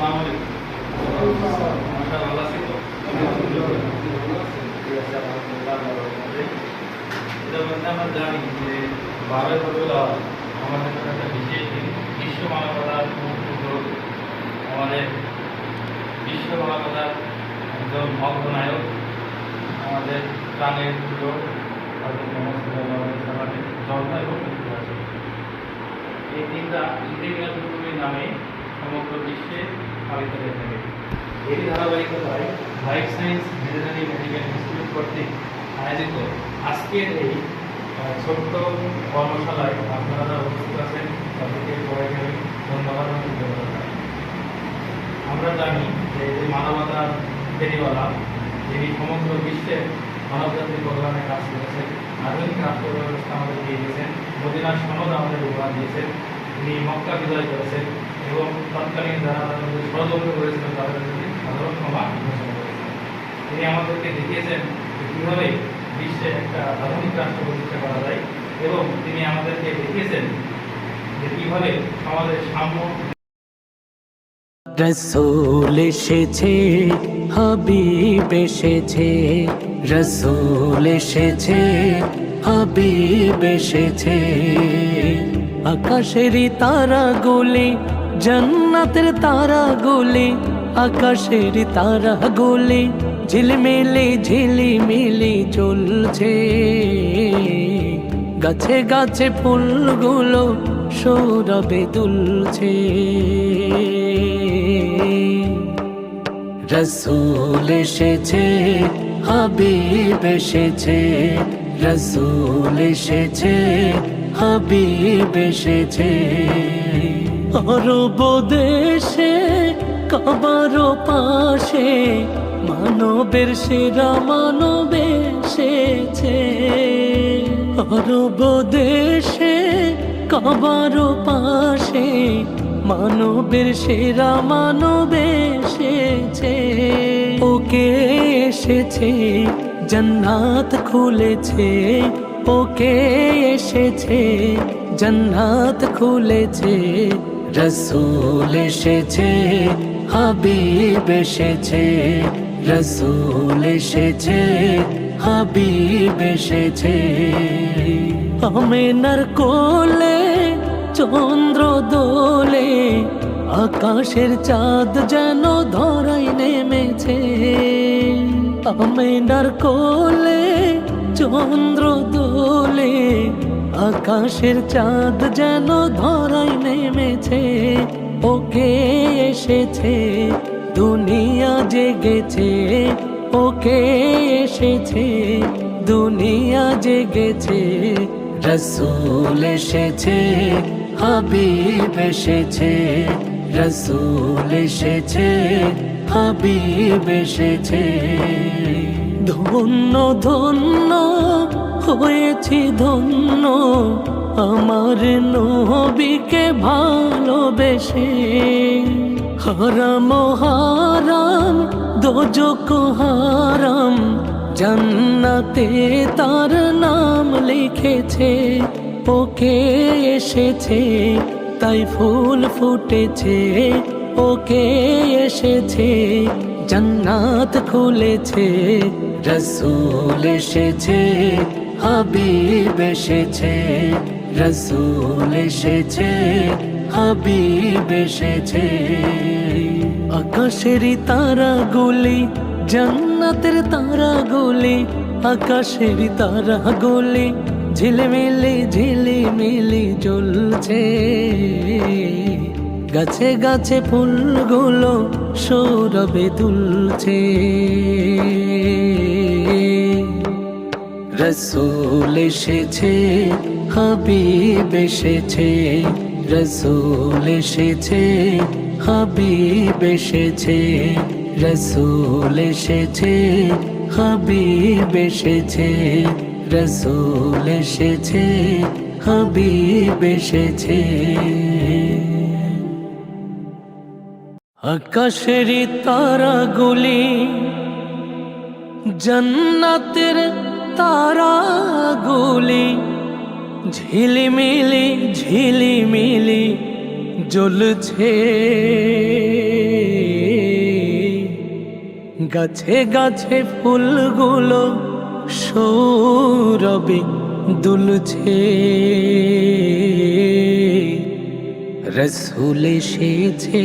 আমরা জানি যে বারোই আমাদের একটা বিশেষ দিন বিশ্ব মানবতার আমাদের বিশ্ব মানবতার আমাদের প্রাণের সাল্লামের জন্ম আছে এই দিনটা মিলাদুন্নবীর নামে সমগ্র বিশ্বে পালিত হয়ে থাকে এরই ধারাবাহিকতায় life science, veterinary medical institute কর্তৃক আয়োজিত আজকের এই ছোট্ট কর্মশালায় আপনারা যারা উপস্থিত আছেন, তাদেরকে সবাইকে আমি ধন্যবাদ। আমরা জানি যে মানবতার ফেরিওয়ালা, যিনি সমগ্র বিশ্বে মানবজাতির কল্যাণে কাজ করেছেন, আধুনিক রাষ্ট্র ব্যবস্থা আমাদের দিয়ে দিয়েছেন, মদিনার সনদ আমাদের উপহার দিয়েছেন, তিনি মক্কা বিজয় করেছেন এবং তৎকালীন যারা ষড়যন্ত্র করেছিলেন তাদের প্রতি সাধারণ ক্ষমা ঘোষণা করেছেন তিনি আমাদেরকে দেখিয়েছেন যে কীভাবে বিশ্বে একটা আধুনিক রাষ্ট্র প্রতিষ্ঠা করা যায় এবং তিনি আমাদেরকে দেখিয়েছেন যে কীভাবে সমাজের সাম্য রসুল এসেছে, হাবিব এসেছে, রসুল এসেছে, হাবিব এসেছে। আকাশেরই তারা গুলি জান্নাতের তারা গুলি, আকাশের তারা গুলি, ঝিলমিলি ঝিলিমিলি চলছে। গাছে গাছে ফুলগুলো সৌরভে দুলছে। রসুল এসেছে, হাবিব এসেছে, রসুল এসেছে, হাবিব এসেছে। অরব দেশে কবার পাশে, মানবের সেরা মানব এসেছে। অরব দেশে কবার পাশে, মানবের সেরা মানব এসেছে। ওকে এসেছে, জান্নাত খুলেছে। ওকে এসেছে, জান্নাত খুলেছে। রসুল এসেছে, হাবিব এসেছে। রসুল এসেছে, হাবিব এসেছে। আমেনার কোলে, চন্দ্র দোলে, আকাশের চাঁদ যেন ধরাই নেমেছে। আমেনার কোলে, চন্দ্র দোলে আকাশের চাঁদ যেন ধরাই নেমেছে, ওকে এসেছে, দুনিয়া জেগেছে, ওকে এসেছে, দুনিয়া জেগেছে, রসুল এসেছে, হাবিব এসেছে, রসুল এসেছে, হাবিব এসেছে। ধন্য ধন্য হয়েছি ধন্য, আমার নবীকে ভালোবেসে। হারাম হারাম দোজক হারাম, জান্নাতে তার নাম লিখেছে। ওকে এসেছে, তাই ফুল ফুটেছে। ওকে এসেছে, জান্নাত খুলেছে, রসুল এসেছে। হাবিব এসেছে, রসুল এসেছে, হাবিব এসেছে। আকাশেরই তারা গুলি জান্নাতের তারা গুলি আকাশের তারা গুলি ঝিলমিলি ঝিলিমিলি জ্বলছে। গাছে গাছে ফুলগুলো সৌরভে দুলছে। রসুল এসেছে, হাবিব এসেছে, রসুল এসেছে, হাবিব এসেছে, রসুল এসেছে, হাবিব এসেছে, রসুল এসেছে, হাবিব এসেছে। আকাশের তারাগুলি জান্নাতের তারাগুলি ঝিলিমিলি ঝিলিমিলি জ্বলছে। গাছে গাছে ফুলগুলো সৌরবে দুলছে। রসুল এসেছে।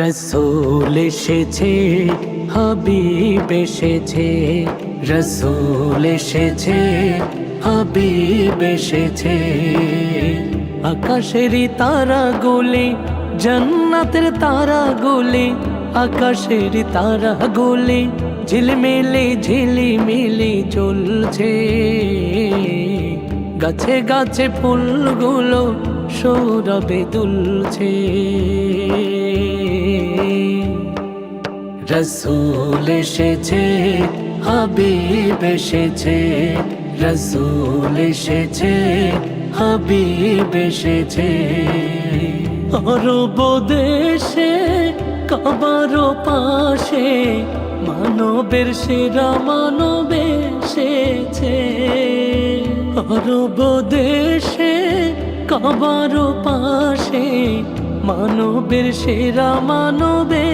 রসুল এসেছে, হাবিব এসেছে, রসুল এসেছে, হাবিব এসেছে। আকাশেরই তারা গোলে জান্নাতের তারা গোলে আকাশের তারা গোলে ঝিলমিলে ঝিলিমিলি চলছে। গাছে গাছে ফুলগুলো সৌরভে দুলছে। রসুল এসেছে, হাবিব এসেছে, রসুল এসেছে, হাবিব এসেছে। অরব দেশে কাবার পাশে, মানবের সেরা মানব এসেছে অরব দেশে কাবার পাশে মানবের সেরা মানবে